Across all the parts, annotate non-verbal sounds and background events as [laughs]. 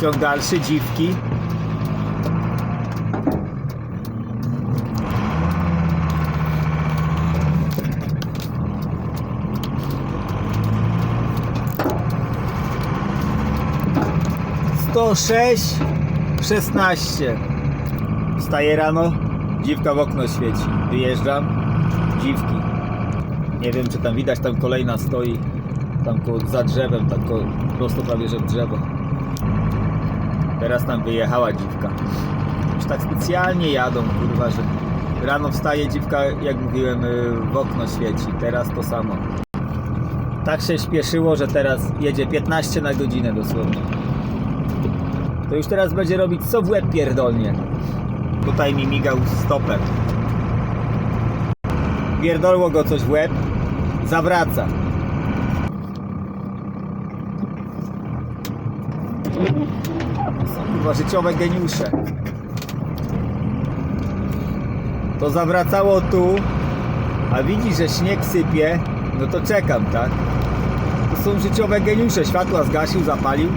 Ciąg dalszy, dziwki. Sto sześć, szesnaście. Wstaję rano, dziwka w okno świeci. Wyjeżdżam, dziwki. Nie wiem, czy tam widać, tam kolejna stoi. Tam za drzewem, tak prosto prawie, że w drzewo. Teraz tam wyjechała dziwka. Już tak specjalnie jadą, kurwa, że rano wstaje dziwka, jak mówiłem, y, w okno świeci. Teraz to samo. Tak się śpieszyło, że teraz jedzie 15 na godzinę dosłownie. To już teraz będzie robić co w łeb pierdolnie. Tutaj mi migał stopem. Pierdolło go coś w łeb, zawraca. Są chyba życiowe geniusze. To zawracało tu, a widzi, że śnieg sypie, no to czekam, tak? To są życiowe geniusze. Światła zgasił, zapalił.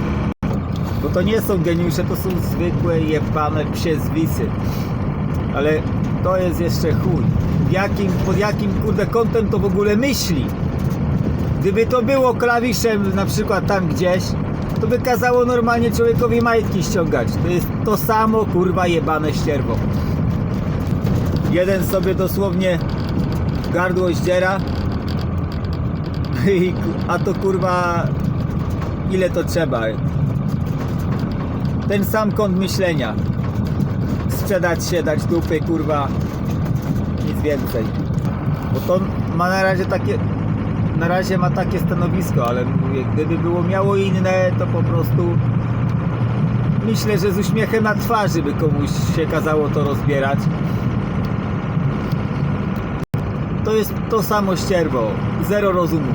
Bo to nie są geniusze, to są zwykłe jebane psie zwisy. Ale to jest jeszcze chuj. Jakim, pod jakim kurde kątem to w ogóle myśli? Gdyby to było klawiszem na przykład tam gdzieś, to by kazało normalnie człowiekowi majtki ściągać. To jest to samo kurwa jebane ścierwo. Jeden sobie dosłownie gardło zdziera, i- a to kurwa ile to trzeba? Ten sam kąt myślenia. Sprzedać się, dać dupy, kurwa. Nic więcej. Bo to ma na razie takie. Na razie ma takie stanowisko, ale mówię, gdyby było miało inne, to po prostu myślę, że z uśmiechem na twarzy by komuś się kazało to rozbierać. To jest to samo ścierwo. Zero rozumu.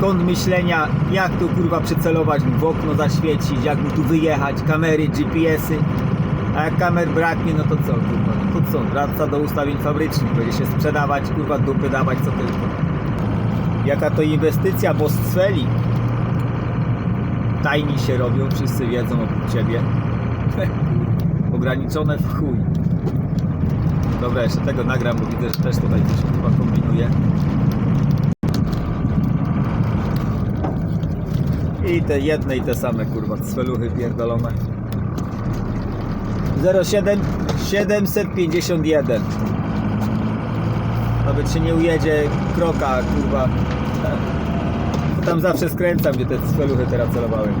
Kąt myślenia, jak tu kurwa przycelować mu w okno zaświecić, jak mu tu wyjechać, kamery, GPS-y. A jak kamer braknie, no to co kurwa? No to co? Wraca do ustawień fabrycznych, będzie się sprzedawać, kurwa dupy dawać, co tylko. Jaka to inwestycja, bo strzeli. Tajni się robią, wszyscy wiedzą oprócz ciebie. [laughs] Ograniczone w chuj. Dobra, jeszcze tego nagram, bo widzę, że też tutaj coś chyba kombinuje. I te jedne i te same kurwa, cweluchy pierdolone. 07 751 Nawet się nie ujedzie kroka kurwa. Tam zawsze skręcam, gdzie te cweluchy teraz celowałem.